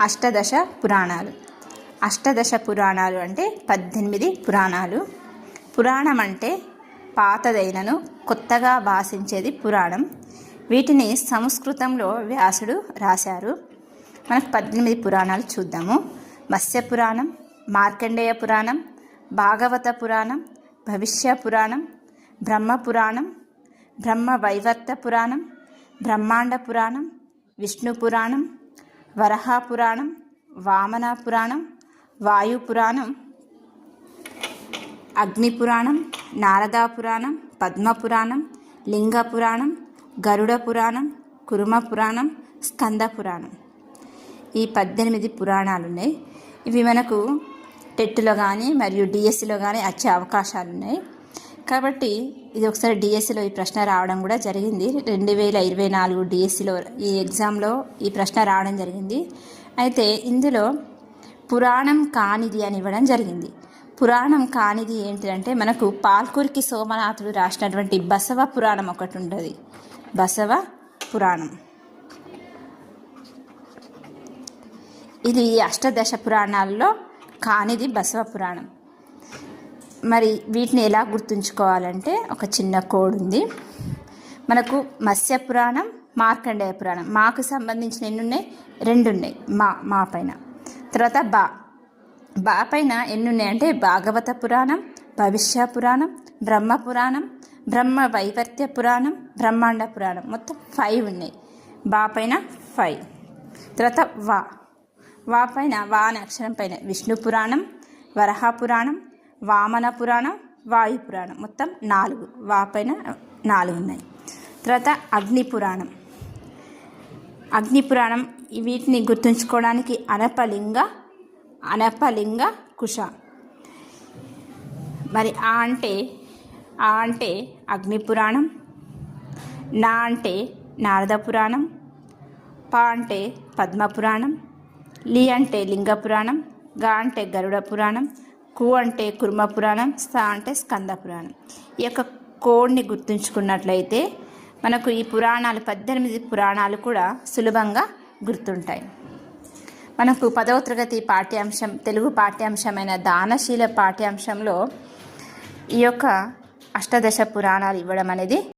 అష్టదశ పురాణాలు. అష్టదశ పురాణాలు అంటే పద్దెనిమిది పురాణాలు. పురాణం అంటే పాతదైనను కొత్తగా భాషించేది పురాణం. వీటిని సంస్కృతంలో వ్యాసుడు రాశారు. మనకు పద్దెనిమిది పురాణాలు చూద్దాము. మత్స్య పురాణం మార్కండేయ పురాణం భాగవత పురాణం భవిష్య పురాణం బ్రహ్మ పురాణం బ్రహ్మ వైవర్త పురాణం బ్రహ్మాండ పురాణం విష్ణు పురాణం వరహ పురాణం వామన పురాణం వాయు పురాణం అగ్ని పురాణం నారదా పురాణం పద్మ పురాణం లింగ పురాణం గరుడ పురాణం కురుమ పురాణం స్కంద పురాణం ఈ పద్దెనిమిది పురాణాలు ఉన్నాయి ఇవి మనకు టెట్లో కానీ మరియు డిఎస్సిలో కానీ వచ్చే అవకాశాలు ఉన్నాయి కాబట్టి ఇది ఒకసారి డిఎస్సిలో ఈ ప్రశ్న రావడం కూడా జరిగింది. రెండు వేల ఇరవై నాలుగు డిఎస్సిలో ఈ ఎగ్జామ్లో ఈ ప్రశ్న రావడం జరిగింది. అయితే ఇందులో పురాణం కానిది అని ఇవ్వడం జరిగింది. పురాణం కానిది ఏంటిదంటే మనకు పాల్కూరికి సోమనాథుడు రాసినటువంటి బసవ పురాణం ఒకటి ఉంటుంది. బసవ పురాణం. ఇది అష్టదశ పురాణాల్లో కానిది బసవ పురాణం. మరి వీటిని ఎలా గుర్తుంచుకోవాలంటే ఒక చిన్న కోడ్ ఉంది. మనకు మత్స్య పురాణం మార్కండేయ పురాణం. మాకు సంబంధించిన ఎన్ని ఉన్నాయి రెండు ఉన్నాయి మా మా పైన. తర్వాత బా. బా పైన ఎన్ని ఉన్నాయంటే భాగవత పురాణం భవిష్య పురాణం బ్రహ్మ పురాణం బ్రహ్మ వైవర్త్య పురాణం బ్రహ్మాండ పురాణం. మొత్తం ఫైవ్ ఉన్నాయి. బా పైన ఫైవ్ తర్వాత వా. వా పైన వా అనే అక్షరం పైన విష్ణు పురాణం వరహ పురాణం వామన పురాణం వాయు పురాణం. మొత్తం నాలుగు. వాపైన నాలుగు ఉన్నాయి. తర్వాత అగ్ని పురాణం. అగ్ని పురాణం వీటిని గుర్తుంచుకోవడానికి అనపలింగ అనపలింగ కుష మరి ఆ అంటే ఆ అంటే అగ్ని పురాణం నా అంటే నారద పురాణం పా అంటే పద్మ పురాణం లి అంటే లింగ పురాణం గా అంటే గరుడ పురాణం కు అంటే కుర్మ పురాణం స అంటే స్కంద పురాణం. ఈ యొక్క కోడ్ని గుర్తుంచుకున్నట్లయితే మనకు ఈ పురాణాలు పద్దెనిమిది పురాణాలు కూడా సులభంగా గుర్తుంటాయి. మనకు పదవ తరగతి పాఠ్యాంశం తెలుగు పాఠ్యాంశమైన దానశీల పాఠ్యాంశంలో ఈ యొక్క అష్టదశ పురాణాలు ఇవ్వడం అనేది